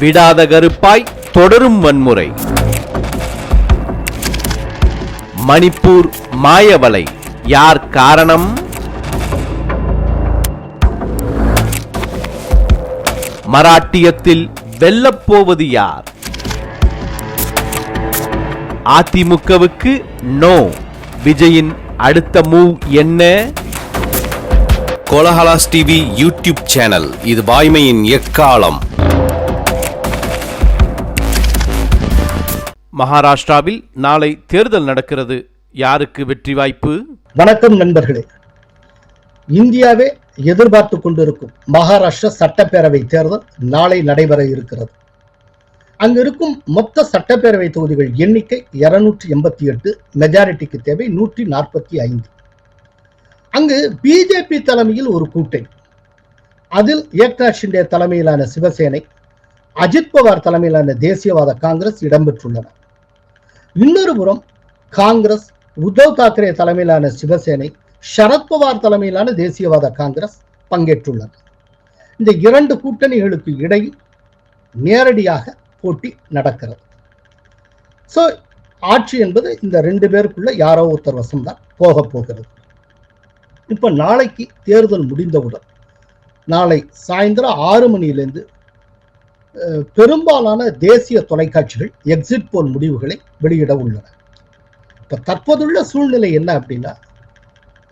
விடாத கருப்பாய் தொடரும் வன்முறை. மணிப்பூர் மாயவலை யார் காரணம்? மராட்டியத்தில் வெல்லப்போவது யார்? அதிமுகவுக்கு நோ. விஜயின் அடுத்த மூவ் என்ன? Kolahalas TV YouTube channel. இது வாய்மையின் எக்காலம். மகாராஷ்டிராவில் நாளை தேர்தல் நடக்கிறது. யாருக்கு வெற்றி வாய்ப்பு? வணக்கம் நண்பர்களே. இந்தியாவே எதிர்பார்த்து கொண்டிருக்கும் மகாராஷ்டிரா சட்டப்பேரவை தேர்தல் நாளை நடைபெற இருக்கிறது. அங்கு இருக்கும் மொத்த சட்டப்பேரவை தொகுதிகள் எண்ணிக்கை இருநூற்றி எண்பத்தி எட்டு மெஜாரிட்டிக்கு தேவை நூற்றி நாற்பத்தி ஐந்து. அங்கு பிஜேபி தலைமையில் ஒரு கூட்டணி. அதில் ஏக்நாத் ஷிண்டே தலைமையிலான சிவசேனை அஜித் பவார் தலைமையிலான தேசியவாத காங்கிரஸ் இடம்பெற்றுள்ளன. இன்னொரு புறம் காங்கிரஸ் உத்தவ் தாக்கரே தலைமையிலான சிவசேனை சரத்பவார் தலைமையிலான தேசியவாத காங்கிரஸ் பங்கேற்றுள்ளன இந்த இரண்டு கூட்டணிகளுக்கு இடையில் நேரடியாக போட்டி நடக்கிறது. ஸோ ஆட்சி என்பது இந்த ரெண்டு பேருக்குள்ள யாரோ ஒருத்தர் வசம்தான் போக போகிறது. இப்போ நாளைக்கு தேர்தல் முடிந்தவுடன் நாளை சாயந்தரம் ஆறு மணியிலிருந்து பெரும்பாலான தேசிய தொலைக்காட்சிகள் எக்ஸிட் போல் முடிவுகளை வெளியிட உள்ளன. இப்போ தற்போதுள்ள சூழ்நிலை என்ன அப்படின்னா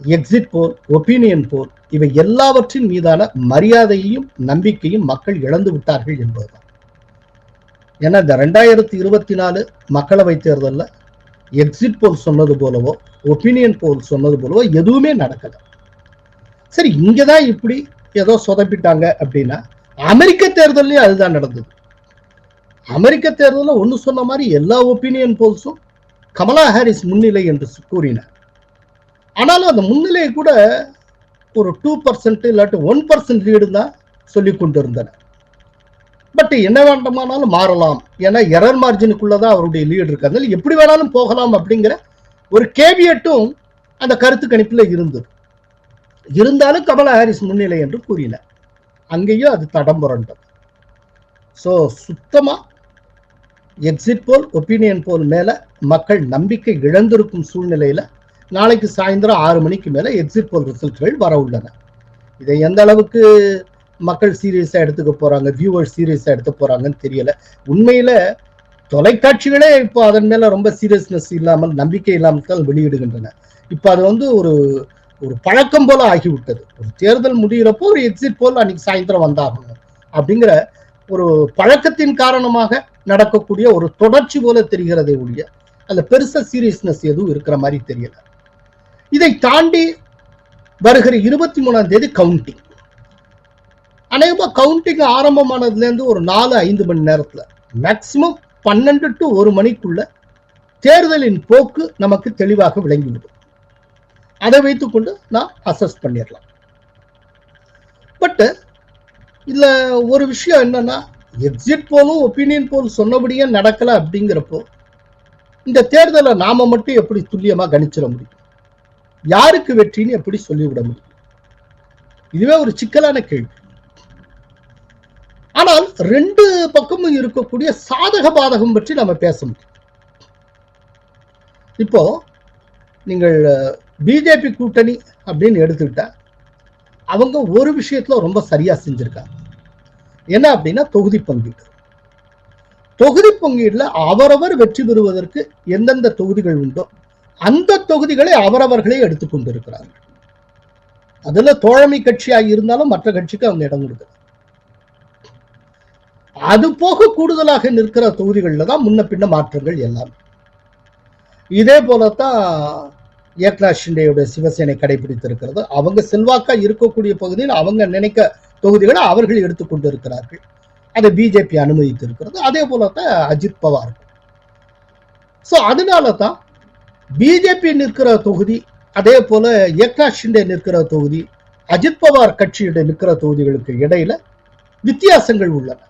எக்ஸிட் போல் ஒப்பீனியன் போல் இவை எல்லாவற்றின் மீதான மரியாதையையும் நம்பிக்கையும் மக்கள் இழந்து விட்டார்கள் என்பதுதான். ஏன்னா இந்த ரெண்டாயிரத்தி இருபத்தி நாலு மக்களவை தேர்தலில் எக்ஸிட் போல் சொன்னது போலவோ ஒப்பீனியன் போல் சொன்னது போலவோ எதுவுமே நடக்கல. சரி இங்கே தான் இப்படி ஏதோ சொதப்பிட்டாங்க அப்படின்னா அமெரிக்க தேர்தலையும் அதுதான் நடந்தது. அமெரிக்க தேர்தலில் ஒன்று சொன்ன மாதிரி எல்லா ஒப்பீனியன் போல்ஸும் கமலா ஹாரிஸ் முன்னிலை என்று கூறினார் ஆனாலும் அந்த முன்னிலையை கூட ஒரு டூ பர்சன்ட் இல்லாட்டி ஒன் பர்சன்ட் லீடு தான் சொல்லி கொண்டிருந்தனர் பட் என்ன வேண்டுமானாலும் மாறலாம். ஏன்னா எரர் மார்ஜினுக்குள்ள தான் அவருடைய லீடு இருக்கு. அதனால எப்படி வேணாலும் போகலாம் அப்படிங்கிற ஒரு கேவியட்டும் அந்த கருத்து கணிப்பில் இருந்தது. இருந்தாலும் கமலா ஹாரிஸ் முன்னிலை என்று கூறினார் அங்கேயும் அது தடம் புரண்டது ஸோ சுத்தமாக எக்ஸிட் போல் ஒப்பீனியன் போல் மேலே மக்கள் நம்பிக்கை இழந்திருக்கும் சூழ்நிலையில் நாளைக்கு சாயந்தரம் ஆறு மணிக்கு மேலே எக்ஸிட் போல் ரிசல்ட்கள் வர உள்ளன. இதை எந்த அளவுக்கு மக்கள் சீரியஸாக எடுத்துக்க போகிறாங்க வியூவர்ஸ் சீரியஸாக எடுத்து போகிறாங்கன்னு தெரியல. உண்மையில் தொலைக்காட்சிகளே இப்போ அதன் மேலே ரொம்ப சீரியஸ்னஸ் இல்லாமல் நம்பிக்கை இல்லாமல் தான் வெளியிடுகின்றன. இப்போ அது வந்து ஒரு ஒரு பழக்கம் போல ஆகிவிட்டது. ஒரு தேர்தல் முடிகிறப்போ ஒரு எக்ஸிட் போல் அன்னைக்கு சாயந்தரம் வந்தாகணும். அப்படிங்கிற ஒரு பழக்கத்தின் காரணமாக நடக்கக்கூடிய ஒரு தொடர்ச்சி போல தெரிகிறதே ஒழிய அந்த பெருசா சீரியஸ்னஸ் எதுவும் இருக்கிற மாதிரி தெரியல. இதை தாண்டி வருகிற இருபத்தி மூணாம் தேதி கவுண்டிங் அநேகமாக கவுண்டிங் ஆரம்பமானதுல இருந்து ஒரு நாலு ஐந்து மணி நேரத்துல மேக்சிமம் பன்னெண்டு டு ஒரு மணிக்குள்ள தேர்தலின் போக்கு நமக்கு தெளிவாக விளங்கிவிடும். அதை வைத்துக்கொண்டு நான் அசஸ் பண்ணிடலாம். பட்டு இதில் ஒரு விஷயம் என்னன்னா எக்ஸிட் போலும் ஒப்பீனியன் போல் சொன்னபடியே நடக்கலை அப்படிங்கிறப்போ இந்த தேர்தலை நாம மட்டும் எப்படி துல்லியமாக கணிச்சிட முடியும்? யாருக்கு வெற்றின்னு எப்படி சொல்லிவிட முடியும்? இதுவே ஒரு சிக்கலான கேள்வி. ஆனால் ரெண்டு பக்கமும் இருக்கக்கூடிய சாதக பாதகம் பற்றி நம்ம பேச முடியும். இப்போ நீங்கள் பிஜேபி கூட்டணி அப்படின்னு எடுத்துக்கிட்டா அவங்க ஒரு விஷயத்துல ரொம்ப சரியா செஞ்சிருக்காங்க. என்ன அப்படின்னா தொகுதி பங்கீடு. தொகுதி பங்கீடுல அவரவர் வெற்றி பெறுவதற்கு எந்தெந்த தொகுதிகள் உண்டோ அந்த தொகுதிகளை அவரவர்களே எடுத்துக்கொண்டிருக்கிறார்கள் அதுல தோழமை கட்சியாக இருந்தாலும் மற்ற கட்சிக்கு அவங்க இடம் கொடுக்குறாங்க அது போக கூடுதலாக நிற்கிற தொகுதிகளில் தான் முன்ன பின்ன மாற்றங்கள் எல்லாமே. இதே போலத்தான் ஏக்நாத் ஷிண்டேயோட சிவசேனை கடைபிடித்திருக்கிறது. அவங்க செல்வாக்கா இருக்கக்கூடிய பகுதியில் அவங்க நினைக்க தொகுதிகளை அவர்கள் எடுத்துக்கொண்டு இருக்கிறார்கள் அதை பிஜேபி அனுமதித்து இருக்கிறது அதே தான் அஜித் பவார். ஸோ அதனால தான் பிஜேபி நிற்கிற தொகுதி அதே போல ஏக்நாத் ஷிண்டே நிற்கிற தொகுதி அஜித் பவார் கட்சியுடைய நிற்கிற தொகுதிகளுக்கு இடையில வித்தியாசங்கள் உள்ளன.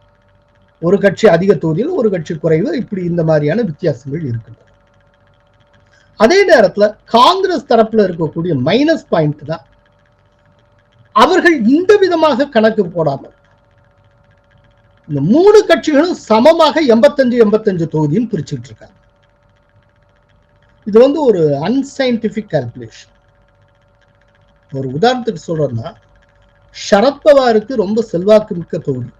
ஒரு கட்சி அதிக தொகுதியில் ஒரு கட்சி குறைவு. இப்படி இந்த மாதிரியான வித்தியாசங்கள் இருக்கின்றன. அதே நேரத்துல காங்கிரஸ் தரப்புல இருக்கக்கூடிய மைனஸ் பாயிண்ட் தான். அவர்கள் இந்த விதமாக கணக்கு போடாமல் இந்த மூணு கட்சிகளும் சமமாக எண்பத்தஞ்சு எண்பத்தஞ்சு தொகுதியும் பிரிச்சுட்டு இருக்காங்க. இது வந்து ஒரு அன்சைன்டிபிக் கால்குலேஷன் ஒரு உதாரணத்துக்கு சொல்றேன்னா சரத்பவாருக்கு ரொம்ப செல்வாக்கு மிக்க தொகுதி.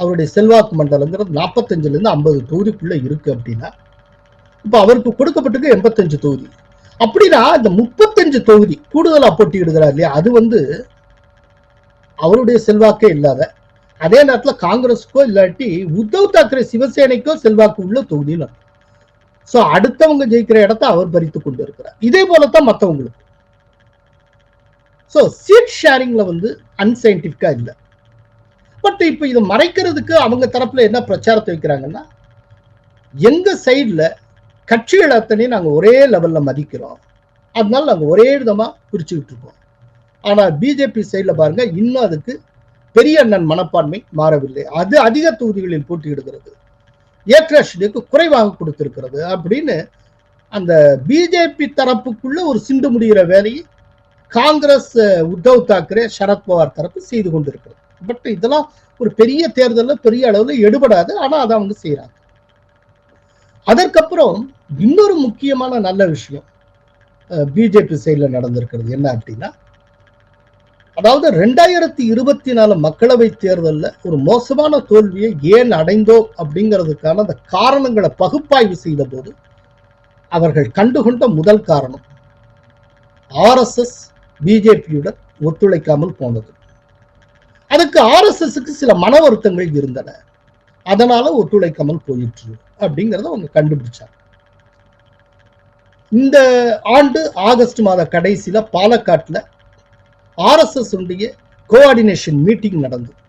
அவருடைய செல்வாக்கு மண்டலங்கிறது நாற்பத்தஞ்சுலேருந்து ஐம்பது தொகுதிக்குள்ள இருக்கு அப்படின்னா இப்ப அவருக்கு கொடுக்கப்பட்டிருக்கு எண்பத்தஞ்சு தொகுதி. அப்படின்னா இந்த முப்பத்தஞ்சு தொகுதி கூடுதலா போட்டியிடுகிறார் இல்லையா? அது வந்து அவருடைய செல்வாக்கே இல்லாத அதே நேரத்தில் காங்கிரஸுக்கோ இல்லாட்டி உத்தவ் தாக்கரே சிவசேனைக்கோ செல்வாக்கு உள்ள தொகுதின்னு சோ அடுத்தவங்க ஜெயிக்கிற இடத்த அவர் பறித்து கொண்டு இருக்கிறார். இதே போலத்தான் மத்தவங்களுக்கு சோ சீட் ஷேரிங்ல வந்து அன்சைன்டிபிக்கா இல்ல. பட் இப்ப இதை மறைக்கிறதுக்கு அவங்க தரப்புல என்ன பிரச்சாரத்தை வைக்கிறாங்கன்னா எங்க சைடுல கட்சிகள் அத்தனையும் நாங்கள் ஒரே லெவலில் மதிக்கிறோம். அதனால நாங்கள் ஒரே விதமாக பிரிச்சுக்கிட்டு இருக்கோம். ஆனால் பிஜேபி சைடுல பாருங்க இன்னும் அதுக்கு பெரிய அண்ணன் மனப்பான்மை மாறவில்லை. அது அதிக தொகுதிகளில் போட்டியிடுகிறது. ஏக்ரஷனுக்கு குறைவாக கொடுத்திருக்கிறது அப்படின்னு அந்த பிஜேபி தரப்புக்குள்ள ஒரு சிண்டு முடிகிற வேலையை காங்கிரஸ் உத்தவ் தாக்கரே சரத்பவார் தரப்பு செய்து கொண்டிருக்கிறது. பட் இதெல்லாம் ஒரு பெரிய தேர்தலில் பெரிய அளவில் எடுபடாது. ஆனால் அதை அவங்க செய்கிறாங்க அதற்கப்புறம் இன்னொரு முக்கியமான நல்ல விஷயம் பிஜேபி சைடில் நடந்திருக்கிறது. என்ன அப்படின்னா அதாவது ரெண்டாயிரத்தி இருபத்தி நாலு மக்களவை தேர்தலில் ஒரு மோசமான தோல்வியை ஏன் அடைந்தோம் அப்படிங்கிறதுக்கான அந்த காரணங்களை பகுப்பாய்வு செய்த போது அவர்கள் கண்டுகொண்ட முதல் காரணம் ஆர்எஸ்எஸ் பிஜேபியுடன் ஒத்துழைக்காமல் போனது. அதுக்கு ஆர்எஸ்எஸ்க்கு சில மன வருத்தங்கள் இருந்தன. அதனால ஒத்துழைக்காமல் போயிற்று அப்படிங்கிறத அவங்க கண்டுபிடிச்சாங்க. இந்த ஆண்டு ஆகஸ்ட் மாத கடைசியில பாலக்காட்டுல ஆர்எஸ்எஸ் உடைய கோஆர்டினேஷன் மீட்டிங் நடந்தது.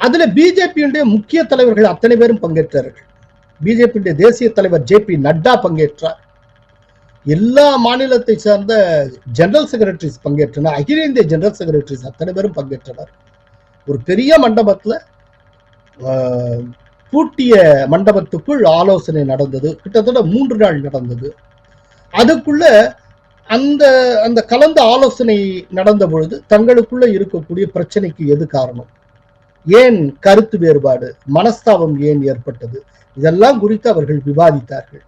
அதுல பிஜேபியுடைய முக்கிய தலைவர்கள் அத்தனை பேரும் பங்கேற்றார்கள். பிஜேபியுடைய தேசிய தலைவர் ஜே பி நட்டா பங்கேற்றார். எல்லா மாநிலத்தை சார்ந்த ஜெனரல் செக்ரட்டரிஸ் பங்கேற்றனர். அகில இந்திய ஜெனரல் செக்ரட்டரிஸ் அத்தனை பேரும் பங்கேற்றனர். ஒரு பெரிய மண்டபத்துல பூட்டிய மண்டபத்துக்குள் ஆலோசனை நடந்தது. கிட்டத்தட்ட மூன்று நாள் நடந்தது. அதுக்குள்ள அந்த அந்த கலந்த ஆலோசனை நடந்த பொழுது தங்களுக்குள்ள இருக்கக்கூடிய பிரச்சனைக்கு எது காரணம்? ஏன் கருத்து வேறுபாடு மனஸ்தாபம் ஏன் ஏற்பட்டது? இதெல்லாம் குறித்து அவர்கள் விவாதித்தார்கள்.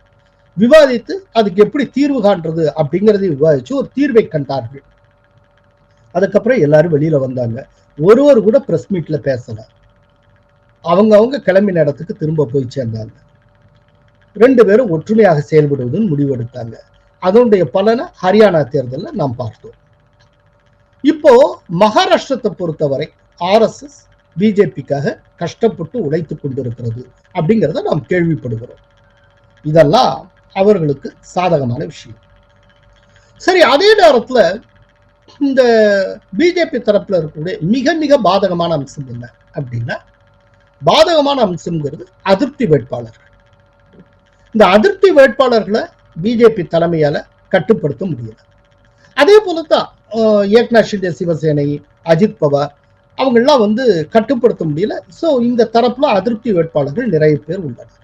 விவாதித்து அதுக்கு எப்படி தீர்வு காண்றது அப்படிங்கிறதை விவாதிச்சு ஒரு தீர்வை கண்டார்கள். அதுக்கப்புறம் எல்லாரும் வெளியில வந்தாங்க. ஒருவர் கூட பிரஸ் மீட்ல பேசல. அவங்க அவங்க கிளம்பின இடத்துக்கு திரும்ப போய் சேர்ந்தாங்க. ரெண்டு பேரும் ஒற்றுமையாக செயல்படுவதுன்னு முடிவெடுத்தாங்க. அதனுடைய பலனை ஹரியானா தேர்தலில் நாம் பார்த்தோம். இப்போ மகாராஷ்டிரத்தை பொறுத்தவரை ஆர்எஸ்எஸ் பிஜேபிக்காக கஷ்டப்பட்டு உழைத்து கொண்டிருக்கிறது அப்படிங்கிறத நாம் கேள்விப்படுகிறோம். இதெல்லாம் அவர்களுக்கு சாதகமான விஷயம். சரி அதே நேரத்துல இந்த பிஜேபி தரப்புல இருக்கக்கூடிய மிக மிக பாதகமான அம்சம் என்ன அப்படின்னா பாதகமான அம்சம்ங்கிறது அதிருப்தி வேட்பாளர்கள். இந்த அதிருப்தி வேட்பாளர்களை பிஜேபி தலைமையால கட்டுப்படுத்த முடியல. அதே போல தான் ஏக்நாத் ஷிண்டே சிவசேனை அஜித் பவார் அவங்கெல்லாம் வந்து கட்டுப்படுத்த முடியல. சோ இந்த தரப்புல அதிருப்தி வேட்பாளர்கள் நிறைய பேர் உள்ளனர்.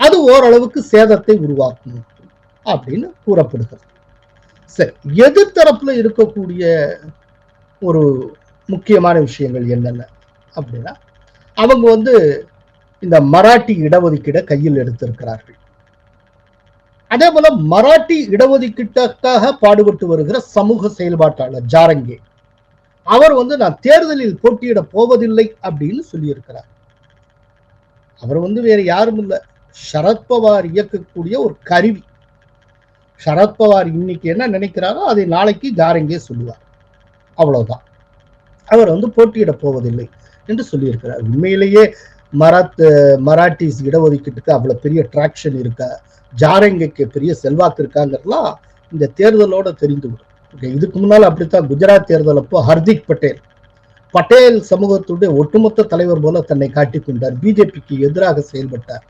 அது ஓரளவுக்கு சேதத்தை உருவாக்கும் அப்படின்னு கூறப்படுகிறது. சரி எதிர்த்தரப்புல இருக்கக்கூடிய ஒரு முக்கியமான விஷயங்கள் என்னென்ன அப்படின்னா அவங்க வந்து இந்த மராட்டி இடஒதுக்கீடை கையில் எடுத்திருக்கிறார்கள். அதே போல மராட்டி இடஒதுக்கீட்டுக்காக பாடுபட்டு வருகிற சமூக செயல்பாட்டாளர் ஜாரங்கே அவர் வந்து நான் தேர்தலில் போட்டியிட போவதில்லை அப்படின்னு சொல்லியிருக்கிறார். அவர் வந்து வேற யாரும் இல்லை. சரத்பவார் இயக்கக்கூடிய ஒரு கருவி. சரத்பவார் இன்னைக்கு என்ன நினைக்கிறாரோ அதை நாளைக்கு ஜாரங்கே சொல்லுவார். அவ்வளவுதான். அவர் வந்து போட்டியிட போவதில்லை. என்று சொல்லியிருக்கிறார். உண்மையிலேயே மராத் மராட்டிஸ் இடஒதுக்கீட்டுக்கு அவ்வளவு பெரிய ட்ராக்ஷன் இருக்கா? ஜாரங்கக்கு பெரிய செல்வாக்கு இருக்காங்கிறதுலாம் இந்த தேர்தலோட தெரிந்துவிடும். ஓகே இதுக்கு முன்னால் அப்படித்தான் குஜராத் தேர்தல் அப்போ ஹர்திக் பட்டேல். பட்டேல் சமூகத்துடைய ஒட்டுமொத்த தலைவர் போல தன்னை காட்டிக் கொண்டார். பிஜேபிக்கு எதிராக செயல்பட்டார்.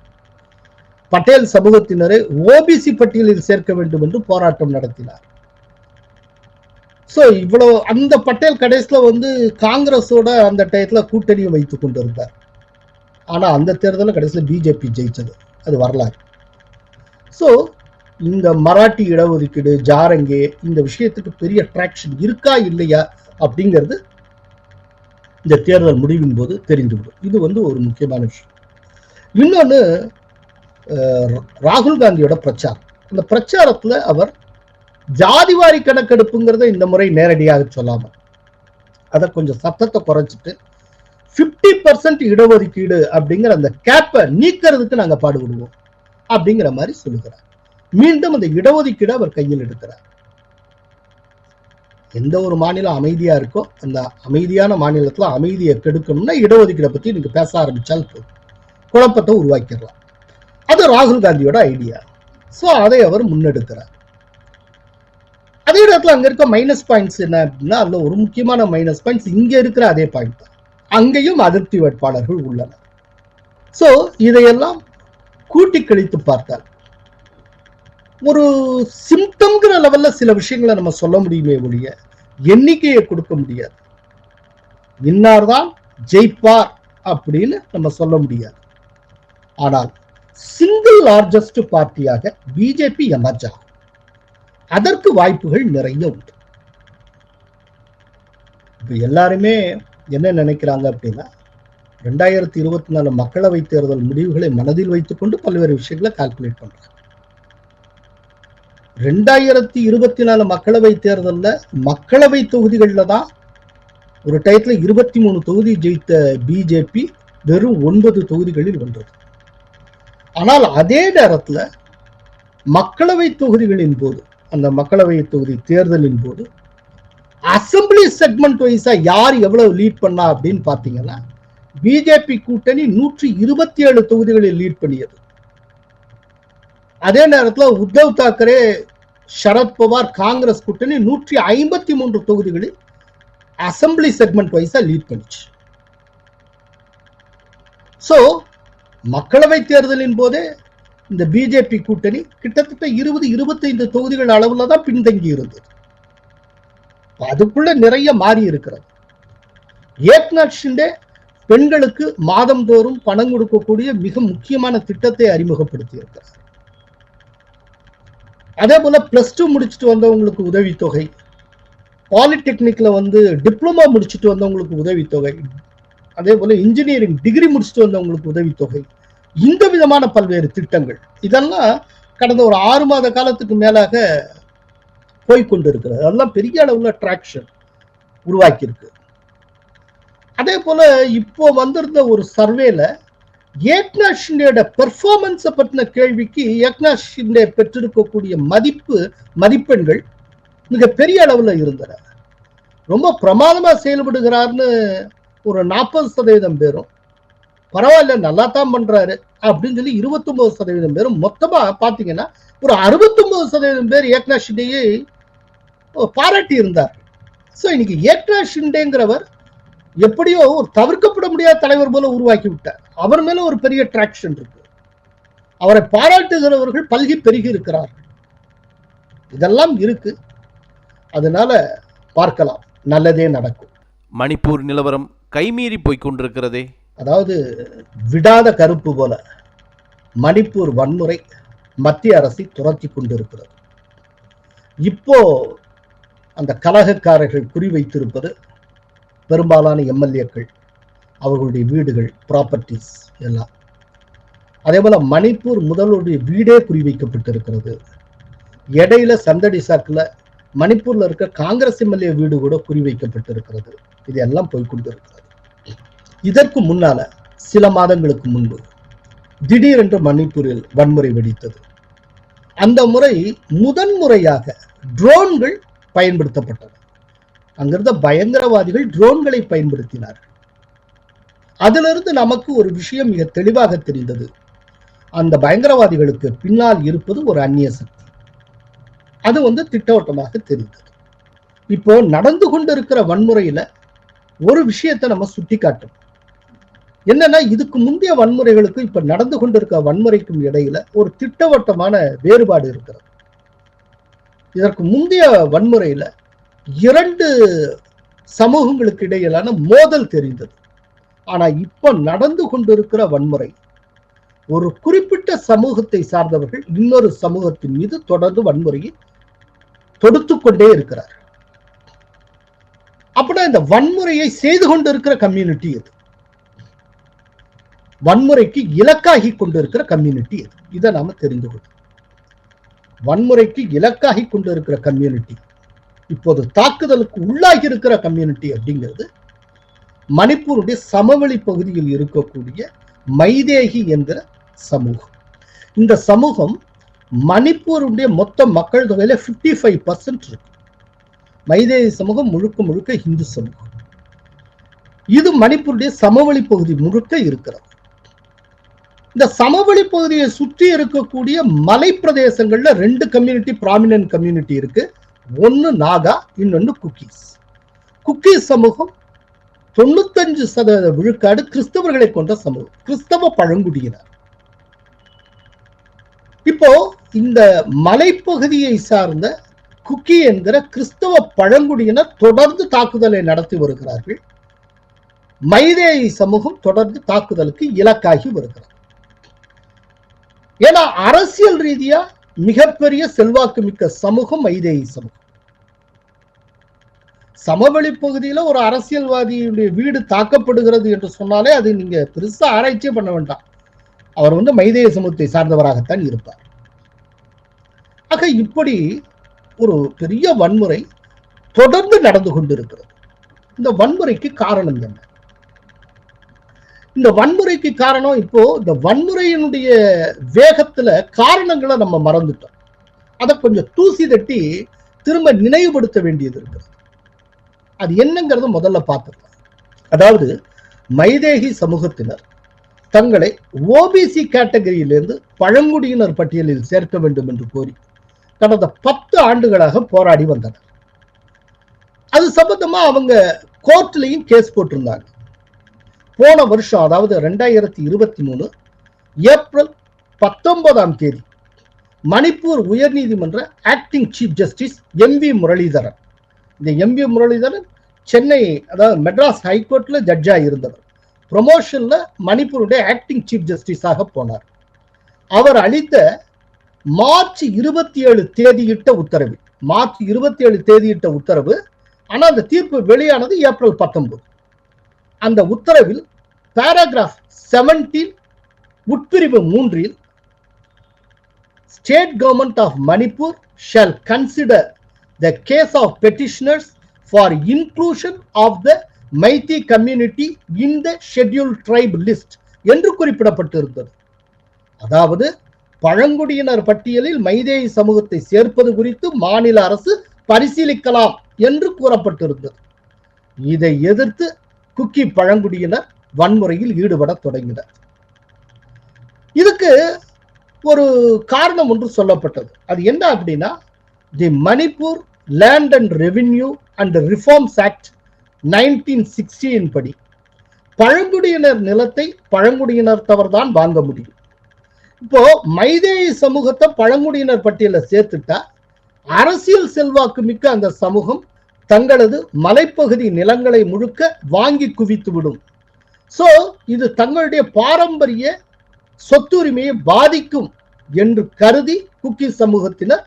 பட்டேல் சமூகத்தினரை ஓபிசி பட்டியலில் சேர்க்க வேண்டும் என்று போராட்டம் நடத்தினார். ஸோ இவ்வளோ அந்த பட்டேல் கடைசியில் வந்து காங்கிரஸோட அந்த டயத்தில் கூட்டணியும் கொண்டு இருந்தார் ஆனால் அந்த தேர்தலில் கடைசியில் பிஜேபி ஜெயிச்சது. அது வரலாறு. ஸோ இந்த மராட்டி இடஒதுக்கீடு ஜாரங்கே இந்த விஷயத்துக்கு பெரிய அட்ராக்ஷன் இருக்கா இல்லையா அப்படிங்கிறது இந்த தேர்தல் முடிவின் போது தெரிந்துவிடும். இது வந்து ஒரு முக்கியமான விஷயம். இன்னொன்று ராகுல் காந்தியோட பிரச்சாரம். அந்த பிரச்சாரத்தில் அவர் ஜாதிவாரி கணக்கெடுப்புங்கிறத இந்த முறை நேரடியாக சொல்லாம. அதை கொஞ்சம் சத்தத்தை குறைச்சிட்டு 50% பர்சன்ட் இடஒதுக்கீடு அப்படிங்கிற அந்த கேப்பை நீக்கிறதுக்கு நாங்க பாடுபடுவோம். அப்படிங்கிற மாதிரி சொல்லுகிறார். மீண்டும் அந்த இடஒதுக்கீடு அவர் கையில் எடுக்கிறார். எந்த ஒரு மாநிலம் அமைதியா இருக்கோ அந்த அமைதியான மாநிலத்துல அமைதியை கெடுக்கணும்னா இடஒதுக்கீடை பத்தி நீங்க பேச ஆரம்பிச்சால் போதும். குழப்பத்தை உருவாக்கிடலாம். அது ராகுல் காந்தியோட ஐடியா சோ அதை அவர் முன்னெடுக்கிறார். அதே இடத்துல அங்க இருக்க மைனஸ் பாயிண்ட்ஸ் என்ன அப்படின்னா அதுல ஒரு முக்கியமான மைனஸ் பாயிண்ட்ஸ் இங்க இருக்கிற அதே பாயிண்ட் தான். அங்கேயும் அதிருப்தி வேட்பாளர்கள் உள்ளனர். சோ இதையெல்லாம் கூட்டி கழித்து பார்த்தால் ஒரு சிம்டம்ங்கிற லெவல்ல சில விஷயங்களை நம்ம சொல்ல முடியுமே ஒழிய எண்ணிக்கையை கொடுக்க முடியாது. இன்னார்தான் ஜெயிப்பார் அப்படின்னு நம்ம சொல்ல முடியாது. ஆனால் சிங்கிள் லார்ஜஸ்ட் பார்ட்டியாக பிஜேபி எமர்ஜ் ஆகும். அதற்கு வாய்ப்புகள் நிறைய உண்டு இப்போ எல்லாருமே என்ன நினைக்கிறாங்க அப்படின்னா ரெண்டாயிரத்தி இருபத்தி நாலு மக்களவை தேர்தல் முடிவுகளை மனதில் வைத்துக்கொண்டு பல்வேறு விஷயங்களை கால்குலேட் பண்றாங்க. ரெண்டாயிரத்தி இருபத்தி நாலு மக்களவை தேர்தல்ல மக்களவை தொகுதிகளில் தான் ஒரு டயத்தில் இருபத்தி மூணு தொகுதி ஜெயித்த பிஜேபி வெறும் ஒன்பது தொகுதிகளில் வென்றது ஆனால் அதே நேரத்துல மக்களவை தொகுதிகளின் போது அந்த மக்களவை தொகுதி தேர்தலின் போது அசம்பிளி செக்மெண்ட் வைஸா யார் எவ்வளவு லீட் பண்ணா அப்படின்னு பாத்தீங்கன்னா பிஜேபி கூட்டணி நூற்றி இருபத்தி ஏழு தொகுதிகளில் லீட் பண்ணியது. அதே நேரத்தில் உத்தவ் தாக்கரே சரத்பவார் காங்கிரஸ் கூட்டணி நூற்றி ஐம்பத்தி மூன்று தொகுதிகளில் அசம்பிளி செக்மெண்ட் வைஸா லீட் பண்ணிச்சு. சோ மக்களவை தேர்தலின் போதே இந்த பிஜேபி கூட்டணி கிட்டத்தட்ட இருபது இருபத்தைந்து தொகுதிகள் அளவுல தான் பின்தங்கி இருந்தது. அதுக்குள்ள நிறைய மாறி இருக்கிறது. ஏக்நாத் ஷிண்டே பெண்களுக்கு மாதந்தோறும் பணம் கொடுக்கக்கூடிய மிக முக்கியமான திட்டத்தை அறிமுகப்படுத்தி இருக்கிறார். அதே போல பிளஸ் டூ முடிச்சுட்டு வந்தவங்களுக்கு உதவித்தொகை பாலிடெக்னிக்ல வந்து டிப்ளமா முடிச்சுட்டு வந்தவங்களுக்கு உதவித்தொகை அதே போல இன்ஜினியரிங் டிகிரி முடிச்சுட்டு வந்தவங்களுக்கு உதவித்தொகை இந்த விதமான பல்வேறு திட்டங்கள். இதெல்லாம் கடந்த ஒரு ஆறு மாத காலத்துக்கு மேலாக போய்கொண்டிருக்கிறது அதெல்லாம் பெரிய அளவுல டிராக்ஷன் உருவாக்கியிருக்கு. அதே போல இப்போ வந்திருந்த ஒரு சர்வேல ஏக்நாத் ஷிண்டேயோட பெர்ஃபார்மன்ஸை பற்றின கேள்விக்கு ஏக்நாத் ஷிண்டே பெற்றிருக்கக்கூடிய மதிப்பு மதிப்பெண்கள் மிக பெரிய அளவுல இருந்தன. ரொம்ப பிரமாதமா செயல்படுகிறார்னு ஒரு நாற்பது சதவீதம் பேரும் பரவாயில்ல நல்லா தான் பண்றாரு. அப்படின்னு சொல்லி இருபத்தொன்பது சதவீதம் பேரும் மொத்தமா பாத்தீங்கன்னா ஒரு அறுபத்தொன்பது சதவீதம் பேர் ஏக்நாத் ஷிண்டேயை பாராட்டி இருந்தார். ஸோ இன்னைக்கு ஏக்நாத் ஷிண்டேங்கிறவர் எப்படியோ ஒரு தவிர்க்கப்பட முடியாத தலைவர் போல உருவாக்கி விட்டார். அவர் மேல ஒரு பெரிய டிராக்ஷன் இருக்கு. அவரை பாராட்டுகிறவர்கள் பல்கி பெருகி இருக்கிறார்கள். இதெல்லாம் இருக்கு. அதனால பார்க்கலாம். நல்லதே நடக்கும். மணிப்பூர் நிலவரம் கைமீறி போய்க் கொண்டிருக்கிறதே. அதாவது விடாத கருப்பு போல மணிப்பூர் வன்முறை மத்திய அரசை துரத்தி கொண்டிருக்கிறது. இப்போ அந்த கலகக்காரர்கள் குறிவைத்திருப்பது பெரும்பாலான எம்எல்ஏக்கள் அவர்களுடைய வீடுகள் ப்ராப்பர்ட்டிஸ் எல்லாம். அதே போல மணிப்பூர் முதல்வருடைய வீடே குறிவைக்கப்பட்டிருக்கிறது இடையில சந்தடி சாக்கில் மணிப்பூர்ல இருக்க காங்கிரஸ் எம்எல்ஏ வீடு கூட குறிவைக்கப்பட்டிருக்கிறது இது எல்லாம் போய்கொண்டிருக்கிறது இதற்கு முன்னால சில மாதங்களுக்கு முன்பு திடீரென்று மணிப்பூரில் வன்முறை வெடித்தது. அந்த முறை முதன்முறையாக ட்ரோன்கள் பயன்படுத்தப்பட்டன அங்கிருந்த பயங்கரவாதிகள் ட்ரோன்களை பயன்படுத்தினார்கள் அதிலிருந்து நமக்கு ஒரு விஷயம் மிக தெளிவாக தெரிந்தது. அந்த பயங்கரவாதிகளுக்கு பின்னால் இருப்பது ஒரு அந்நிய சக்தி. அது வந்து திட்டவட்டமாக தெரிந்தது. இப்போ நடந்து கொண்டிருக்கிற வன்முறையில ஒரு விஷயத்தை நம்ம சுட்டி காட்டணும் என்னன்னா இதுக்கு முந்தைய வன்முறைகளுக்கு இப்ப நடந்து கொண்டிருக்க வன்முறைக்கும் இடையில ஒரு திட்டவட்டமான வேறுபாடு இருக்கிறது. இதற்கு முந்தைய வன்முறையில இரண்டு சமூகங்களுக்கு இடையிலான மோதல் தெரிந்தது. ஆனா இப்ப நடந்து கொண்டிருக்கிற வன்முறை ஒரு குறிப்பிட்ட சமூகத்தை சார்ந்தவர்கள் இன்னொரு சமூகத்தின் மீது தொடர்ந்து வன்முறையை தொடுத்து கொண்டே இருக்கிறார் அப்படின்னா இந்த வன்முறையை செய்து கொண்டிருக்கிற கம்யூனிட்டி இது வன்முறைக்கு இலக்காகி கொண்டிருக்கிற கம்யூனிட்டி எது இதை நாம தெரிந்து கொள்ளும் வன்முறைக்கு இலக்காகி கொண்டிருக்கிற கம்யூனிட்டி இப்போது தாக்குதலுக்கு உள்ளாகி இருக்கிற கம்யூனிட்டி அப்படிங்கிறது மணிப்பூருடைய சமவெளி பகுதியில் இருக்கக்கூடிய மைதேகி என்கிற சமூகம். இந்த சமூகம் மணிப்பூருடைய மொத்த மக்கள் தொகையில 55% ஃபைவ் பர்சன்ட் இருக்கு. மைதேகி சமூகம் முழுக்க முழுக்க இந்து சமூகம். இது மணிப்பூருடைய சமவெளி பகுதி முழுக்க இருக்கிறது. இந்த சமவெளி பகுதியை சுற்றி இருக்கக்கூடிய மலை பிரதேசங்கள்ல ரெண்டு கம்யூனிட்டி ப்ராமினன்ட் கம்யூனிட்டி இருக்கு. ஒன்னு நாகா இன்னொன்னு குக்கீஸ். குக்கீஸ் சமூகம் தொண்ணூத்தஞ்சு சதவீத விழுக்காடு கிறிஸ்தவர்களை கொண்ட சமூகம். கிறிஸ்தவ பழங்குடியினர். இப்போ இந்த மலைப்பகுதியை சார்ந்த குக்கி என்கிற கிறிஸ்தவ பழங்குடியினர் தொடர்ந்து தாக்குதலை நடத்தி வருகிறார்கள். மைதேயி சமூகம் தொடர்ந்து தாக்குதலுக்கு இலக்காகி வருகிறது. ஏன்னா அரசியல் ரீதியா மிகப்பெரிய செல்வாக்கு மிக்க சமூகம் ஐதேய சமூகம். சமவெளி பகுதியில ஒரு அரசியல்வாதியுடைய வீடு தாக்கப்படுகிறது என்று சொன்னாலே அது நீங்க பெருசா ஆராய்ச்சியே பண்ண வேண்டாம். அவர் வந்து மைதேய சமூகத்தை சார்ந்தவராகத்தான் இருப்பார். ஆக இப்படி ஒரு பெரிய வன்முறை தொடர்ந்து நடந்து கொண்டிருக்கிறது. இந்த வன்முறைக்கு காரணம் என்ன? இந்த வன்முறைக்கு காரணம் இப்போ இந்த வன்முறையினுடைய வேகத்துல காரணங்களை நம்ம மறந்துட்டோம். அதை கொஞ்சம் தூசி தட்டி திரும்ப நினைவுபடுத்த வேண்டியது இருக்கு அது என்னங்கிறத முதல்ல பார்த்துக்கலாம். அதாவது மைதேகி சமூகத்தினர் தங்களை ஓபிசி கேட்டகரியிலிருந்து பழங்குடியினர் பட்டியலில் சேர்க்க வேண்டும் என்று கோரி கடந்த பத்து ஆண்டுகளாக போராடி வந்தனர். அது சம்பந்தமா அவங்க கோர்ட்லயும் கேஸ் போட்டிருந்தாங்க. போன வருஷம் அதாவது ரெண்டாயிரத்தி இருபத்தி மூணு ஏப்ரல் பத்தொன்பதாம் தேதி மணிப்பூர் உயர்நீதிமன்ற acting chief justice M V Muralidharan. இந்த எம் வி முரளிதரன் சென்னை அதாவது மெட்ராஸ் ஹைகோர்ட்டில் ஜட்ஜா இருந்தவர். ப்ரொமோஷனில் மணிப்பூருடைய ஆக்டிங் சீஃப் ஜஸ்டிஸாக போனார். அவர் அளித்த மார்ச் இருபத்தி ஏழு தேதியிட்ட உத்தரவு. மார்ச் இருபத்தி ஏழு தேதியிட்ட உத்தரவு. ஆனால் அந்த தீர்ப்பு வெளியானது ஏப்ரல் பத்தொன்பது. அந்த உத்தரவில் பேராகிராஃப் செவன்டீன் உட்பிரிவு மூன்றில் state government of Manipur shall consider the case of petitioners for inclusion of the Meitei community in the schedule tribe list என்று குறிப்பிடப்பட்டிருந்தது. அதாவது பழங்குடியினர் பட்டியலில் மைதேயி சமூகத்தை சேர்ப்பது குறித்து மாநில அரசு பரிசீலிக்கலாம் என்று கூறப்பட்டிருந்தது. இதை எதிர்த்து குக்கி பழங்குடியினர் வன்முறையில் ஈடுபட தொடங்கினர். இதுக்கு ஒரு காரணம் ஒன்று சொல்லப்பட்டது. அது என்ன அப்படின்னா the Manipur land and revenue and reforms act nineteen சிக்ஸ்டியின் படி பழங்குடியினர் நிலத்தை பழங்குடியினர் தவறுதான் வாங்க முடியும். இப்போ மைதேயி சமூகத்தை பழங்குடியினர் பட்டியலில் சேர்த்துட்டா அரசியல் செல்வாக்கு மிக்க அந்த சமூகம் தங்களது மலைப்பகுதி நிலங்களை முழுக்க வாங்கி குவித்து விடும். சோ இது தங்களுடைய பாரம்பரிய சொத்துரிமையை பாதிக்கும் என்று கருதி குக்கி சமூகத்தினர்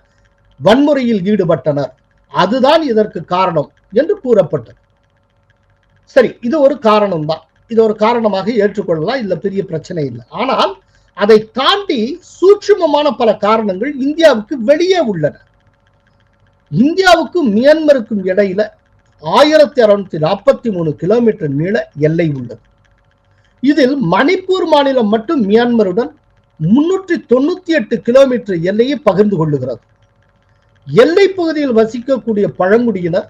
வன்முறையில் ஈடுபட்டனர். அதுதான் இதற்கு காரணம் என்று கூறப்பட்டது. சரி இது ஒரு காரணம் தான் இது ஒரு காரணமாக ஏற்றுக்கொள்ளலாம் இதுல பெரிய பிரச்சனை இல்லை. ஆனால் அதை தாண்டி சூட்சுமமான பல காரணங்கள் இந்தியாவுக்கு வெளியே உள்ளன. இந்தியாவுக்கும் மியான்மருக்கும் இடையில ஆயிரத்தி அறுநூத்தி நாற்பத்தி மூணு கிலோமீட்டர் நீள எல்லை உள்ளது. இதில் மணிப்பூர் மாநிலம் மட்டும் மியான்மருடன் முன்னூற்றி தொண்ணூத்தி எட்டு கிலோமீட்டர் எல்லையை பகிர்ந்து கொள்ளுகிறது. எல்லை பகுதியில் வசிக்கக்கூடிய பழங்குடியினர்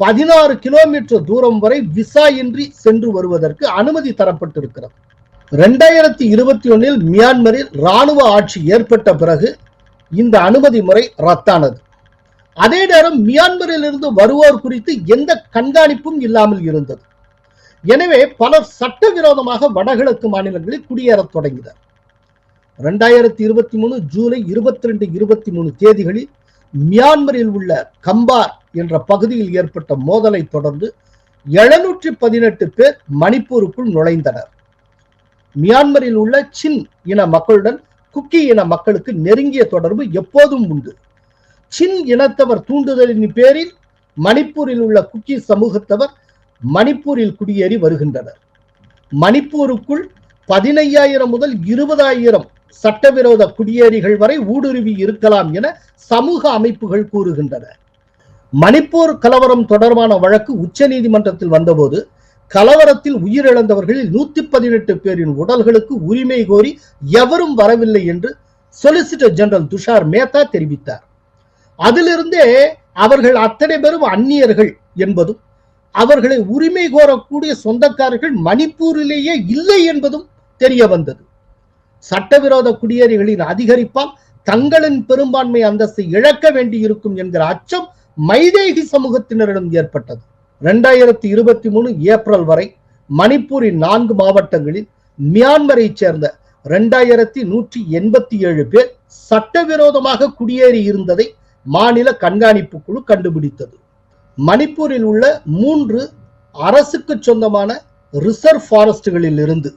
பதினாறு கிலோமீட்டர் தூரம் வரை விசா இன்றி சென்று வருவதற்கு அனுமதி தரப்பட்டிருக்கிறது. ரெண்டாயிரத்தி இருபத்தி ஒன்னில் மியான்மரில் ராணுவ ஆட்சி ஏற்பட்ட பிறகு இந்த அனுமதி முறை ரத்தானது. அதே நேரம் மியான்மரில் இருந்து வருவோர் குறித்து எந்த கண்காணிப்பும் இல்லாமல் இருந்தது. எனவே பலர் சட்டவிரோதமாக வடகிழக்கு மாநிலங்களில் குடியேறத் தொடங்கினர். ரெண்டாயிரத்தி இருபத்தி மூணு ஜூலை இருபத்தி ரெண்டு இருபத்தி மூணு தேதிகளில் மியான்மரில் உள்ள கம்பார் என்ற பகுதியில் ஏற்பட்ட மோதலை தொடர்ந்து எழுநூற்றி பதினெட்டு பேர் மணிப்பூருக்குள் நுழைந்தனர். மியான்மரில் உள்ள சின் இன மக்களுடன் குக்கி இன மக்களுக்கு நெருங்கிய தொடர்பு எப்போதும் உண்டு. சின் இனத்தவர் தூண்டுதலின் பேரில் மணிப்பூரில் உள்ள குக்கி சமூகத்தவர் மணிப்பூரில் குடியேறி வருகின்றனர். மணிப்பூருக்குள் பதினையாயிரம் முதல் இருபதாயிரம் சட்டவிரோத குடியேறிகள் வரை ஊடுருவி இருக்கலாம் என சமூக அமைப்புகள் கூறுகின்றன. மணிப்பூர் கலவரம் தொடர்பான வழக்கு உச்சநீதிமன்றத்தில் வந்தபோது கலவரத்தில் உயிரிழந்தவர்களில் நூத்தி பதினெட்டு பேரின் உடல்களுக்கு உரிமை கோரி எவரும் வரவில்லை என்று சொலிசிட்டர் ஜெனரல் துஷார் மேத்தா தெரிவித்தார். அதிலிருந்தே அவர்கள் அத்தனை பேரும் அந்நியர்கள் என்பதும் அவர்களை உரிமை கோரக்கூடிய சொந்தக்காரர்கள் மணிப்பூரிலேயே இல்லை என்பதும் தெரிய வந்தது. சட்டவிரோத குடியேறிகளின் அதிகரிப்பால் தங்களின் பெரும்பான்மை அந்தஸ்தை இழக்க வேண்டியிருக்கும் என்கிற அச்சம் மைதேகி சமூகத்தினரிடம் ஏற்பட்டது. இரண்டாயிரத்தி இருபத்தி மூணு ஏப்ரல் வரை மணிப்பூரின் நான்கு மாவட்டங்களில் மியான்மரை சேர்ந்த இரண்டாயிரத்தி நூற்றி எண்பத்தி ஏழு பேர் சட்டவிரோதமாக குடியேறி இருந்ததை மாநில கண்காணிப்பு குழு கண்டுபிடித்தது. மணிப்பூரில் உள்ள மூன்று அரசுக்கு சொந்தமான ரிசர்வ் ஃபாரஸ்டுகளில் இருந்து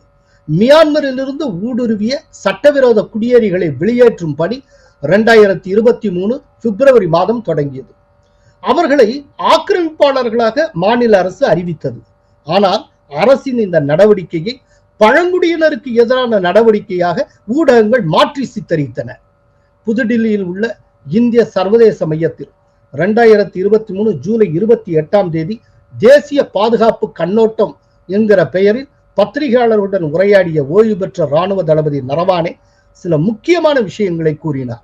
மியான்மரிலிருந்து ஊடுருவிய சட்டவிரோத குடியேறிகளை வெளியேற்றும் பணி இரண்டாயிரத்தி இருபத்தி மூணு பிப்ரவரி மாதம் தொடங்கியது. அவர்களை ஆக்கிரமிப்பாளர்களாக மாநில அரசு அறிவித்தது. ஆனால் அரசின் இந்த நடவடிக்கையை பழங்குடியினருக்கு எதிரான நடவடிக்கையாக ஊடகங்கள் மாற்றி சித்தரித்தன. புதுடில்லியில் உள்ள இந்திய சர்வதேச மையத்தில் ரெண்டாயிரத்தி இருபத்தி மூணு ஜூலை இருபத்தி எட்டாம் தேதி தேசிய பாதுகாப்பு கண்ணோட்டம் என்கிற பெயரில் பத்திரிகையாளருடன் உரையாடிய ஓய்வு பெற்ற ராணுவ தளபதி நரவானே சில முக்கியமான விஷயங்களை கூறினார்.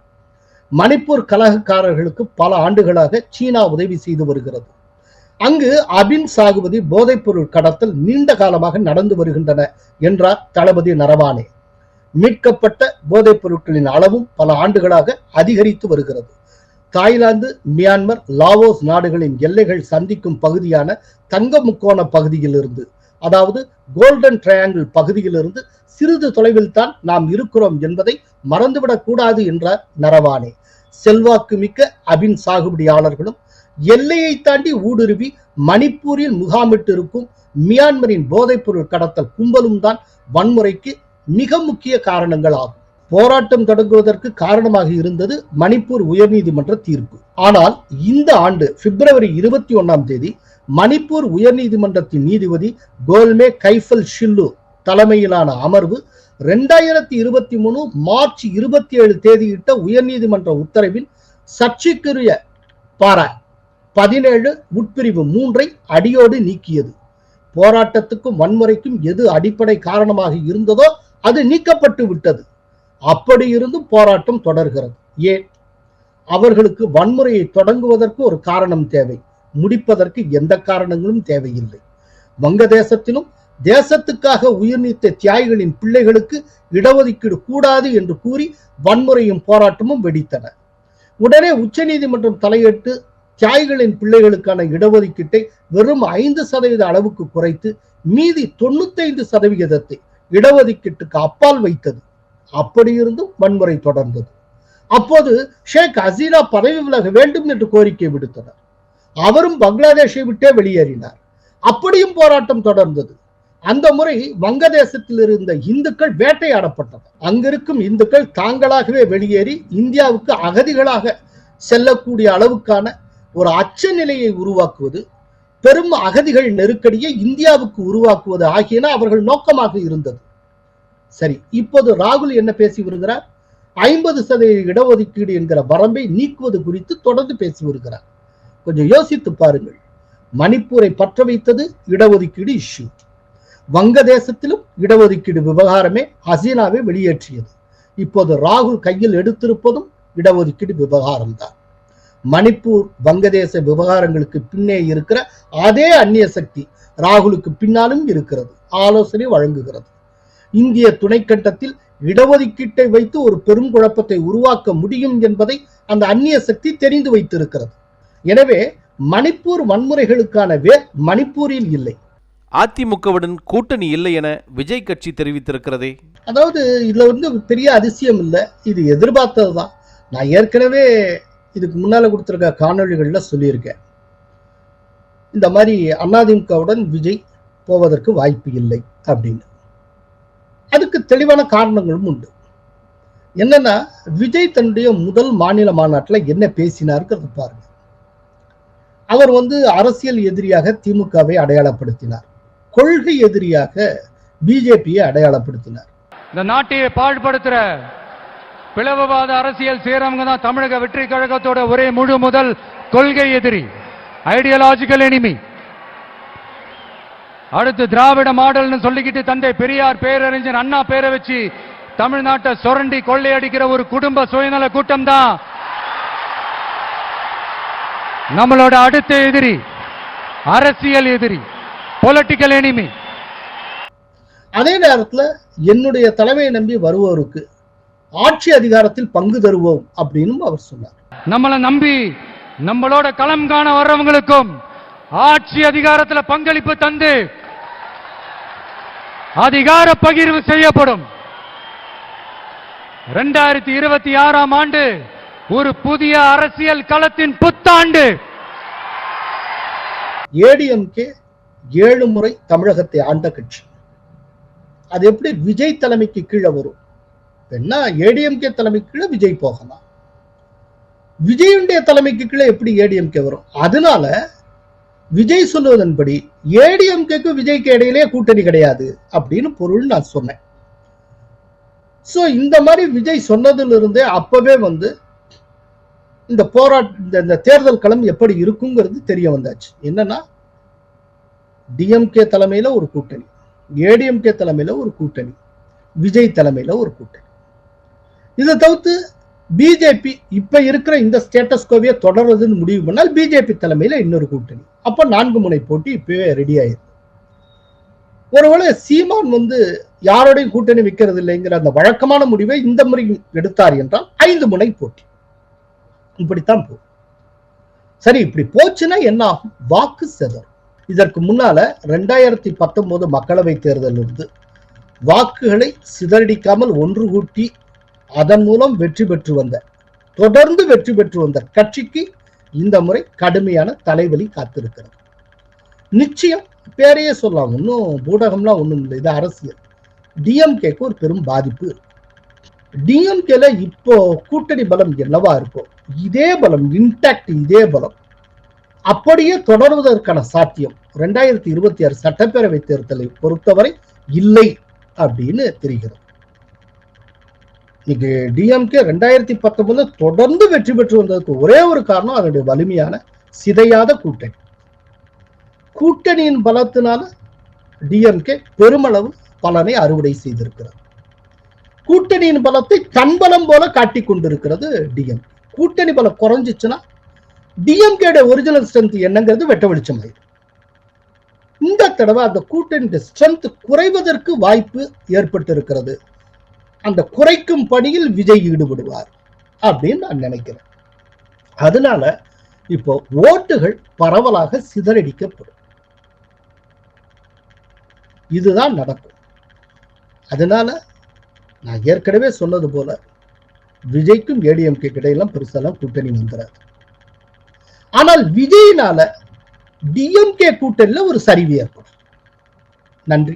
மணிப்பூர் கலகக்காரர்களுக்கு பல ஆண்டுகளாக சீனா உதவி செய்து வருகிறது. அங்கு அபின் சாகுபதி போதைப்பொருள் கடத்தல் நீண்ட காலமாக நடந்து வருகின்றன என்றார் தளபதி நரவானே. மீட்கப்பட்ட போதைப் பொருட்களின் அளவும் பல ஆண்டுகளாக அதிகரித்து வருகிறது. தாய்லாந்து மியான்மர் லாவோஸ் நாடுகளின் எல்லைகள் சந்திக்கும் பகுதியான தங்க முக்கோண பகுதியிலிருந்து அதாவது கோல்டன் ட்ரையாங்கிள் பகுதியிலிருந்து சிறிது தொலைவில் தான் நாம் இருக்கிறோம் என்பதை மறந்துவிடக் கூடாது என்றார் நரவானே செல்வாக்கு மிக்க அபின் சாகுபடியாளர்களும் எல்லையை தாண்டி ஊடுருவி மணிப்பூரில் முகாமிட்டிருக்கும் மியான்மரின் போதைப்பொருள் கடத்தல் கும்பலும் தான் வன்முறைக்கு மிக முக்கிய காரணங்கள் ஆகும் போராட்டம் தொடங்குவதற்கு காரணமாக இருந்தது மணிப்பூர் உயர்நீதிமன்ற தீர்ப்பு. ஆனால் இந்த ஆண்டு பிப்ரவரி இருபத்தி ஒன்னாம் தேதி மணிப்பூர் உயர்நீதிமன்றத்தின் நீதிபதி கோல்மே கைஃபல் ஷில்லு தலைமையிலான அமர்வு ரெண்டாயிரத்தி இருபத்தி மூணு மார்ச் இருபத்தி ஏழு தேதியிட்ட உயர்நீதிமன்ற உத்தரவில் சர்ச்சைக்குரிய பாரா பதினேழு உட்பிரிவு மூன்றை அடியோடு நீக்கியது. போராட்டத்துக்கும் வன்முறைக்கும் எது அடிப்படை காரணமாக இருந்ததோ அது நீக்கப்பட்டு விட்டது. அப்படி இருந்தும் போராட்டம் தொடர்கிறது. ஏன்? அவர்களுக்கு வன்முறையை தொடங்குவதற்கு ஒரு காரணம் தேவை. முடிப்பதற்கு எந்த காரணங்களும் தேவையில்லை. வங்கதேசத்திலும் தேசத்துக்காக உயிர் நீத்த தியாகிகளின் பிள்ளைகளுக்கு இடஒதுக்கீடு கூடாது என்று கூறி வன்முறையும் போராட்டமும் வெடித்தன. உடனே உச்சநீதிமன்றம் தலையிட்டு தியாகிகளின் பிள்ளைகளுக்கான இடஒதுக்கீட்டை வெறும் ஐந்து சதவீத அளவுக்கு குறைத்து மீதி தொண்ணூத்தைந்து சதவிகிதத்தை இடஒதுக்கீட்டுக்கு அப்பால் வைத்தது. அப்படி இருந்தும் வன்முறை தொடர்ந்தது. அப்போது ஷேக் ஹசீனா பதவி விலக வேண்டும் என்று கோரிக்கை விடுத்தனர். அவரும் பங்களாதேஷை விட்டே வெளியேறினார். அப்படியும் போராட்டம் தொடர்ந்தது. அந்த முறை வங்கதேசத்தில் இருந்த இந்துக்கள் வேட்டையாடப்பட்டனர். அங்கிருக்கும் இந்துக்கள் தாங்களாகவே வெளியேறி இந்தியாவுக்கு அகதிகளாக செல்லக்கூடிய அளவுக்கான ஒரு அச்ச நிலையை உருவாக்குவது பெரும் அகதிகள் நெருக்கடியை இந்தியாவுக்கு உருவாக்குவது ஆகியன அவர்கள் நோக்கமாக இருந்தது. சரி இப்போது ராகுல் என்ன பேசி வருகிறார்? ஐம்பது சதவீத இடஒதுக்கீடு என்கிற வரம்பை நீக்குவது குறித்து தொடர்ந்து பேசி வருகிறார். கொஞ்சம் யோசித்து பாருங்கள். மணிப்பூரை பற்ற வைத்தது இடஒதுக்கீடு இஷ்யூ. வங்கதேசத்திலும் இடஒதுக்கீடு விவகாரமே ஹசீனாவை வெளியேற்றியது. இப்போது ராகுல் கையில் எடுத்திருப்பதும் இடஒதுக்கீடு விவகாரம்தான். மணிப்பூர் வங்கதேச விவகாரங்களுக்கு பின்னே இருக்கிற அதே அந்நிய சக்தி ராகுலுக்கு பின்னாலும் இருக்கிறது. ஆலோசனை வழங்குகிறது. இந்திய துணைக்கண்டத்தில் இடஒதுக்கீட்டை வைத்து ஒரு பெரும் குழப்பத்தை உருவாக்க முடியும் என்பதை அந்த அந்நிய சக்தி தெரிந்து வைத்திருக்கிறது. எனவே மணிப்பூர் வன்முறைகளுக்கான வேர் மணிப்பூரில் இல்லை. அதிமுகவுடன் கூட்டணி இல்லை என விஜய் கட்சி தெரிவித்திருக்கிறதே. அதாவது இதுல வந்து பெரிய அதிசயம் இல்லை. இது எதிர்பார்த்தது தான் நான் ஏற்கனவே இதுக்கு முன்னால் கொடுத்துருக்க காணொலிகளில் சொல்லியிருக்கேன். இந்த மாதிரி அதிமுகவுடன் விஜய் போவதற்கு வாய்ப்பு இல்லை அப்படின்னு. அதுக்கு தெளிவான காரணங்களும் உண்டு. என்னன்னா விஜய் தன்னுடைய முதல் மாநில மாநாட்டில் என்ன பேசினாருங்கிறது பாருங்க. அவர் வந்து அரசியல் எதிரியாக திமுகவை அடையாளப்படுத்தினார். கொள்கை எதிரியாக பிஜேபியை அடையாளப்படுத்தினார். இந்த நாட்டையே பாழ்படுத்துற பிளவுவாத அரசியல் செய்யறவங்க தான் தமிழக வெற்றி கழகத்தோட ஒரே முழு முதல் கொள்கை எதிரி ஐடியாலஜிக்கல் எனிமி அடுத்து திராவிட மாடல்னு சொல்லிக்கிட்டு தந்தை பெரியார் பேரறிஞர் அண்ணா பேரை வச்சு தமிழ்நாட்டை சுரண்டி கொள்ளையடிக்கிற ஒரு குடும்ப சுயநல கூட்டம் தான். நம்மளோட அடுத்த எதிரி அரசியல் எதிரி பொலிட்டிக்கல் எனிமி அதே நேரத்தில் என்னுடைய தலைமையை நம்பி வருவோருக்கு ஆட்சி அதிகாரத்தில் பங்கு தருவோம் அப்படின்னு அவர் சொன்னார். நம்மளை நம்பி நம்மளோட களம் காண வர்றவங்களுக்கும் ஆட்சி அதிகாரத்துல பங்களிப்பு தந்து அதிகார பகிர்வு செய்யப்படும். இரண்டாயிரத்தி இருபத்தி ஆறாம் ஆண்டு ஒரு புதிய அரசியல் களத்தின் புத்தாண்டு. ஏடிஎம்கே ஏழு முறை தமிழகத்தை ஆண்ட கட்சி. அது எப்படி விஜய் தலைமைக்கு கீழே வரும்? என்ன ஏடிஎம்கே தலைமைக்கு கீழே விஜய் போகலாம். விஜயுடைய தலைமைக்கு கீழே எப்படி ஏடிஎம்கே வரும்? அதனால விஜய் சொல்லுவதன்படி ஏடிஎம்கேக்கு விஜய்க்கு இடையிலே கூட்டணி கிடையாது அப்படின்னு பொருள் நான் சொன்னேன். சோ இந்த மாதிரி விஜய் சொன்னதுல இருந்தே அப்பவே வந்து இந்த போராட்ட இந்த- இந்த தேர்தல் களம் எப்படி இருக்குங்கிறது தெரிய வந்தாச்சு. என்னன்னா டிஎம்கே தலைமையில ஒரு கூட்டணி ஏடிஎம்கே தலைமையில ஒரு கூட்டணி விஜய் தலைமையில ஒரு கூட்டணி. இதை தவிர்த்து பிஜேபி இப்ப இருக்கிற இந்த ஸ்டேட்டஸ் கோவையை தொடர்றதுன்னு முடிவு பண்ணால் பிஜேபி தலைமையில இன்னொரு கூட்டணி. அப்ப நான்கு முனை போட்டி இப்பவே ரெடி ஆயிருக்கு. ஒருவேளை சீமான் வந்து யாரோடையும் கூட்டணி வைக்கிறது இல்லைங்கிற அந்த வழக்கமான முடிவை இந்த முறை எடுத்தார் என்றால் ஐந்து முனை போட்டி. இப்படித்தான் போகும். சரி இப்படி போச்சுன்னா என்ன ஆகும்? வாக்கு செதறும் இதற்கு முன்னால ரெண்டாயிரத்தி பத்தொன்பது மக்களவை தேர்தல் இருந்து வாக்குகளை சிதறடிக்காமல் ஒன்று கூட்டி அதன் மூலம் வெற்றி பெற்று வந்த தொடர்ந்து வெற்றி பெற்று வந்த கட்சிக்கு இந்த முறை கடுமையான தலைவலி காத்திருக்கிறது. நிச்சயம் பேரையே சொல்லலாம் ஒன்றும் பூடகம்லாம் ஒன்றும் இல்லை இது அரசியல். டிஎம்கேக்கு ஒரு பெரும் பாதிப்பு. டிஎம்கேல இப்போ கூட்டணி பலம் என்னவா இருக்கும் இதே பலம் இன்டாக்ட் இதே பலம். அப்படியே தொடர்வதற்கான சாத்தியம் ரெண்டாயிரத்தி இருபத்தி ஆறு சட்டப்பேரவை தேர்தலை பொறுத்தவரை இல்லை அப்படின்னு தெரிகிறது. இன்னைக்கு டிஎம்கே ரெண்டாயிரத்தி பத்தொன்பதுல தொடர்ந்து வெற்றி பெற்று வந்ததுக்கு ஒரே ஒரு காரணம் அதனுடைய வலிமையான சிதையாத கூட்டணி. கூட்டணியின் பலத்தினால டிஎம்கே பெருமளவு பலனை அறுவடை செய்திருக்கிறது. கூட்டணியின் பலத்தை தன்பலம் போல காட்டி கொண்டிருக்கிறது டிஎம் கூட்டணி பலம் குறைஞ்சிச்சுன்னா டிஎம்கேட ஒரிஜினல் ஸ்ட்ரென்த் என்னங்கிறது வெட்ட வெளிச்சமாயிடும் இந்த தடவை அந்த கூட்டணி ஸ்ட்ரென்த் குறைவதற்கு வாய்ப்பு ஏற்பட்டு இருக்கிறது அந்த குறைக்கும் பணியில் விஜய் ஈடுபடுவார் அப்படின்னு நான் நினைக்கிறேன். அதனால இப்போ ஓட்டுகள் பரவலாக சிதறடிக்கப்படும். இதுதான் நடக்கும். அதனால நான் ஏற்கனவே சொன்னது போல விஜய்க்கும் ஏடிஎம்கே கிடையெல்லாம் பெருசெல்லாம் கூட்டணி வந்துடாது ஆனால் விஜயினால டிஎம்கே கூட்டணியில் ஒரு சரிவு ஏற்படும். நன்றி.